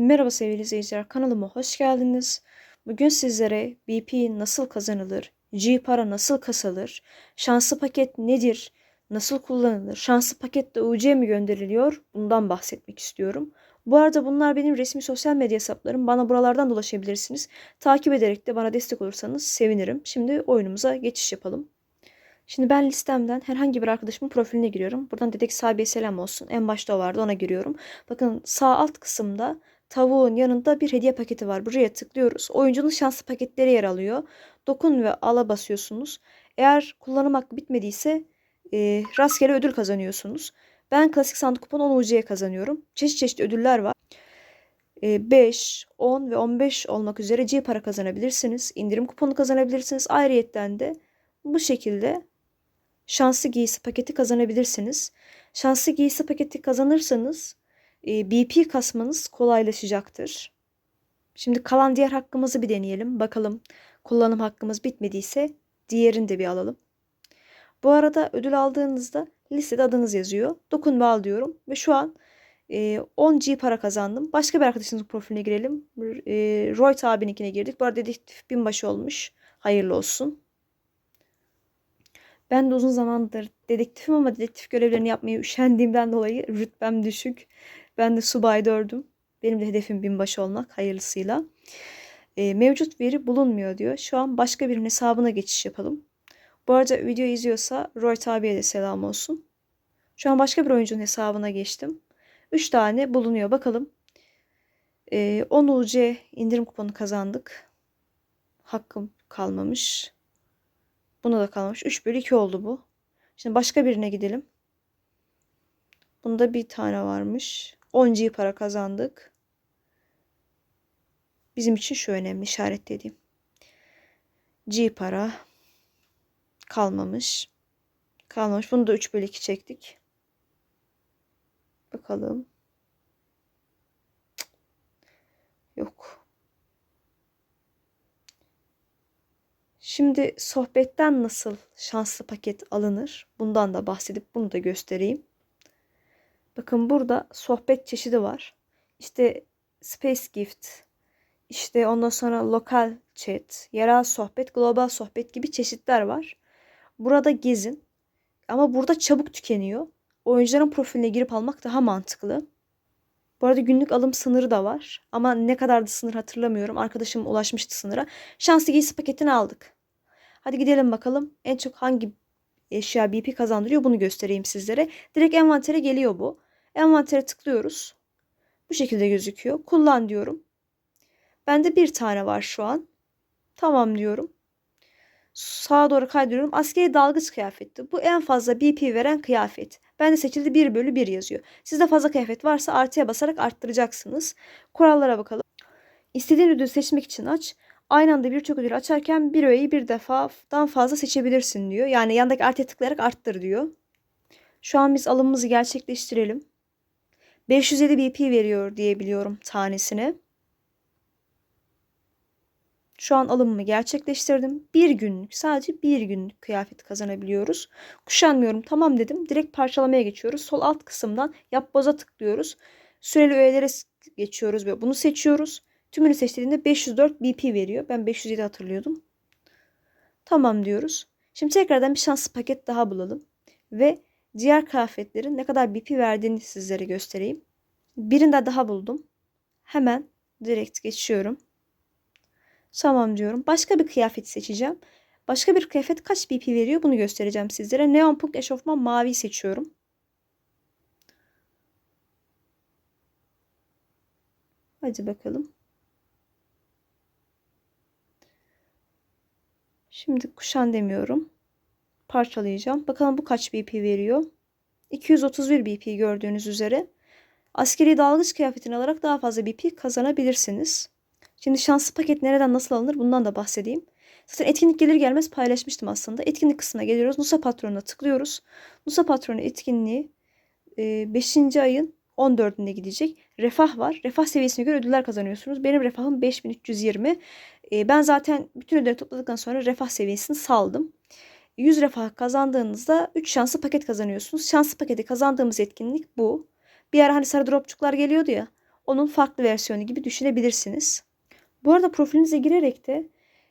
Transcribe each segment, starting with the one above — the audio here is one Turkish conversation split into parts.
Merhaba sevgili izleyiciler, kanalıma hoş geldiniz. Bugün sizlere BP nasıl kazanılır, G para nasıl kasılır, şanslı paket nedir, nasıl kullanılır, şanslı pakette UC mi gönderiliyor bundan bahsetmek istiyorum. Bu arada bunlar benim resmi sosyal medya hesaplarım. Bana buralardan ulaşabilirsiniz. Takip ederek de bana destek olursanız sevinirim. Şimdi oyunumuza geçiş yapalım. Şimdi ben listemden herhangi bir arkadaşımın profiline giriyorum. Buradan Dedek Sabi'ye selam olsun. En başta o vardı ona giriyorum. Bakın sağ alt kısımda tavuğun yanında bir hediye paketi var. Buraya tıklıyoruz. Oyuncunun şanslı paketleri yer alıyor. Dokun ve ala basıyorsunuz. Eğer kullanım hakkı bitmediyse e, rastgele ödül kazanıyorsunuz. Ben klasik sandık kuponu 10 UC'ye kazanıyorum. Çeşit çeşit ödüller var. E, 5, 10 ve 15 olmak üzere C para kazanabilirsiniz. İndirim kuponu kazanabilirsiniz. Ayrıyetten de bu şekilde şanslı giysi paketi kazanabilirsiniz. Şanslı giysi paketi kazanırsanız BP kasmanız kolaylaşacaktır. Şimdi kalan diğer hakkımızı bir deneyelim. Bakalım kullanım hakkımız bitmediyse diğerini de bir alalım. Bu arada ödül aldığınızda listede adınız yazıyor. Dokun ve al diyorum. Ve şu an e, 10 G para kazandım. Başka bir arkadaşınızın profiline girelim. E, Roy abininkine girdik. Bu arada dedektif binbaşı olmuş. Hayırlı olsun. Ben de uzun zamandır dedektifim ama dedektif görevlerini yapmaya üşendiğimden dolayı rütbem düşük. Ben de subay dördüm. Benim de hedefim binbaşı olmak hayırlısıyla. E, mevcut veri bulunmuyor diyor. Şu an başka birinin hesabına geçiş yapalım. Bu arada video izliyorsa Roy abiye de selam olsun. Şu an başka bir oyuncunun hesabına geçtim. 3 tane bulunuyor. Bakalım. E, 10 UC indirim kuponu kazandık. Hakkım kalmamış. Buna da kalmamış. 3 bölü 2 oldu bu. Şimdi başka birine gidelim. Bunda bir tane varmış. 10 G para kazandık. Bizim için şu önemli işaretlediğim. G para kalmamış. Kalmamış. Bunu da 3 bölü 2 çektik. Bakalım. Yok. Şimdi sohbetten nasıl şanslı paket alınır? Bundan da bahsedip bunu da göstereyim. Bakın burada sohbet çeşidi var. İşte Space Gift, işte ondan sonra lokal chat, yerel sohbet, global sohbet gibi çeşitler var. Burada gezin. Ama burada çabuk tükeniyor. Oyuncuların profiline girip almak daha mantıklı. Bu arada günlük alım sınırı da var. Ama ne kadardı sınır hatırlamıyorum. Arkadaşım ulaşmıştı sınıra. Şanslı giysi paketini aldık. Hadi gidelim bakalım. En çok hangi eşya BP kazandırıyor bunu göstereyim sizlere. Direkt envantere geliyor bu. Envantere tıklıyoruz. Bu şekilde gözüküyor. Kullan diyorum. Bende bir tane var şu an. Tamam diyorum. Sağa doğru kaydırıyorum. Askeri dalgıç kıyafetti. Bu en fazla BP veren kıyafet. Bende seçildi 1 bölü 1 yazıyor. Sizde fazla kıyafet varsa artıya basarak arttıracaksınız. Kurallara bakalım. İstediğin ödülü seçmek için aç. Aynı anda birçok ödül açarken bir öğeyi bir defadan fazla seçebilirsin diyor. Yani yandaki artıya tıklayarak arttır diyor. Şu an biz alımımızı gerçekleştirelim. 507 BP veriyor diyebiliyorum tanesine. Şu an alımımı gerçekleştirdim. Bir günlük sadece bir günlük kıyafet kazanabiliyoruz. Kuşanmıyorum tamam dedim. Direkt parçalamaya geçiyoruz. Sol alt kısımdan yap boza tıklıyoruz. Süreli öğelere geçiyoruz ve bunu seçiyoruz. Tümünü seçtiğinde 504 BP veriyor. Ben 507 hatırlıyordum. Tamam diyoruz. Şimdi tekrardan bir şanslı paket daha bulalım. Ve diğer kıyafetlerin ne kadar BP verdiğini sizlere göstereyim. Birinde daha buldum. Hemen direkt geçiyorum. Tamam diyorum. Başka bir kıyafet seçeceğim. Başka bir kıyafet kaç BP veriyor bunu göstereceğim sizlere. Neon Punk eşofman mavi seçiyorum. Hadi bakalım. Şimdi kuşan demiyorum. Parçalayacağım. Bakalım bu kaç BP veriyor. 231 BP gördüğünüz üzere. Askeri dalgıç kıyafetini alarak daha fazla BP kazanabilirsiniz. Şimdi şanslı paket nereden nasıl alınır bundan da bahsedeyim. Zaten etkinlik gelir gelmez paylaşmıştım aslında. Etkinlik kısmına geliyoruz. Nusa patronuna tıklıyoruz. Nusa patronu etkinliği 5. E, ayın 14'ünde gidecek. Refah var. Refah seviyesine göre ödüller kazanıyorsunuz. Benim refahım 5320. E, ben zaten bütün ödülleri topladıktan sonra refah seviyesini saldım. 100 refah kazandığınızda 3 şanslı paket kazanıyorsunuz. Şanslı paketi kazandığımız etkinlik bu. Bir ara hani sarı dropçuklar geliyordu ya. onun farklı versiyonu gibi düşünebilirsiniz. Bu arada profilinize girerek de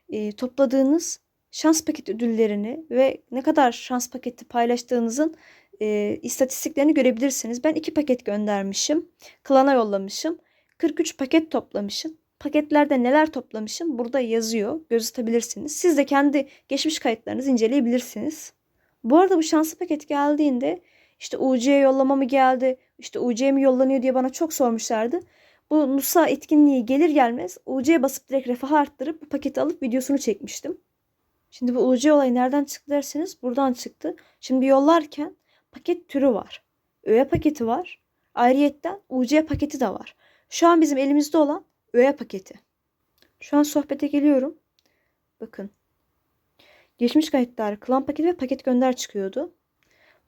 e, topladığınız şans paket ödüllerini ve ne kadar şans paketi paylaştığınızın e, istatistiklerini görebilirsiniz. Ben iki paket göndermişim. Klana yollamışım. 43 paket toplamışım. Paketlerde neler toplamışım burada yazıyor. Gözetebilirsiniz. Siz de kendi geçmiş kayıtlarınızı inceleyebilirsiniz. Bu arada bu şanslı paket geldiğinde işte UC'ye yollama mı geldi, işte UC mi yollanıyor diye bana çok sormuşlardı. Bu Nusa etkinliği gelir gelmez UC'ye basıp direkt refahı arttırıp bu paketi alıp videosunu çekmiştim. Şimdi bu UC olayı nereden çıktı derseniz buradan çıktı. Şimdi yollarken paket türü var. Öğe paketi var. Ayrıyetten UC paketi de var. Şu an bizim elimizde olan öğe paketi. Şu an sohbete geliyorum. Bakın. Geçmiş kayıtlar, klan paketi ve paket gönder çıkıyordu.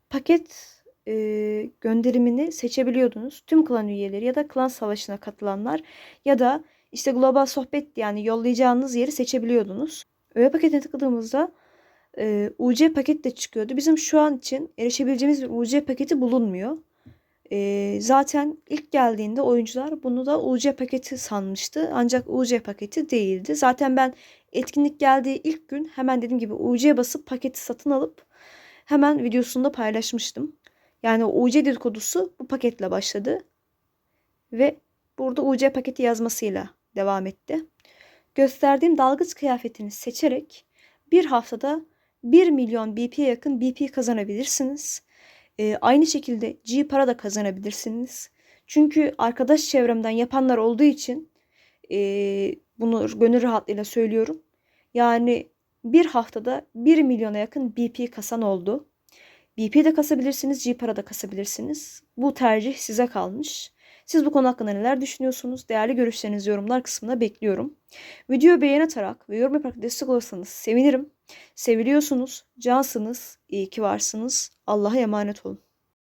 Paket e, gönderimini seçebiliyordunuz. Tüm klan üyeleri ya da klan savaşına katılanlar ya da işte global sohbet yani yollayacağınız yeri seçebiliyordunuz. Öğe paketine tıkladığımızda e, UC paket de çıkıyordu. Bizim şu an için erişebileceğimiz bir UC paketi bulunmuyor. E, zaten ilk geldiğinde oyuncular bunu da UC paketi sanmıştı. Ancak UC paketi değildi. Zaten ben etkinlik geldiği ilk gün hemen dediğim gibi UC'ye basıp paketi satın alıp hemen videosunda paylaşmıştım. Yani o UC dedikodusu bu paketle başladı. Ve burada UC paketi yazmasıyla devam etti. Gösterdiğim dalgıç kıyafetini seçerek bir haftada 1 milyon BP'ye yakın BP kazanabilirsiniz. Ee, aynı şekilde G para da kazanabilirsiniz. Çünkü arkadaş çevremden yapanlar olduğu için e, bunu gönül rahatlığıyla söylüyorum. Yani bir haftada 1 milyona yakın BP kasan oldu. BP de kasabilirsiniz, G para da kasabilirsiniz. Bu tercih size kalmış. Siz bu konu hakkında neler düşünüyorsunuz? Değerli görüşlerinizi yorumlar kısmına bekliyorum. Videoyu beğen atarak ve yorum yaparak destek olursanız sevinirim. Seviliyorsunuz, cansınız, iyi ki varsınız. Allah'a emanet olun.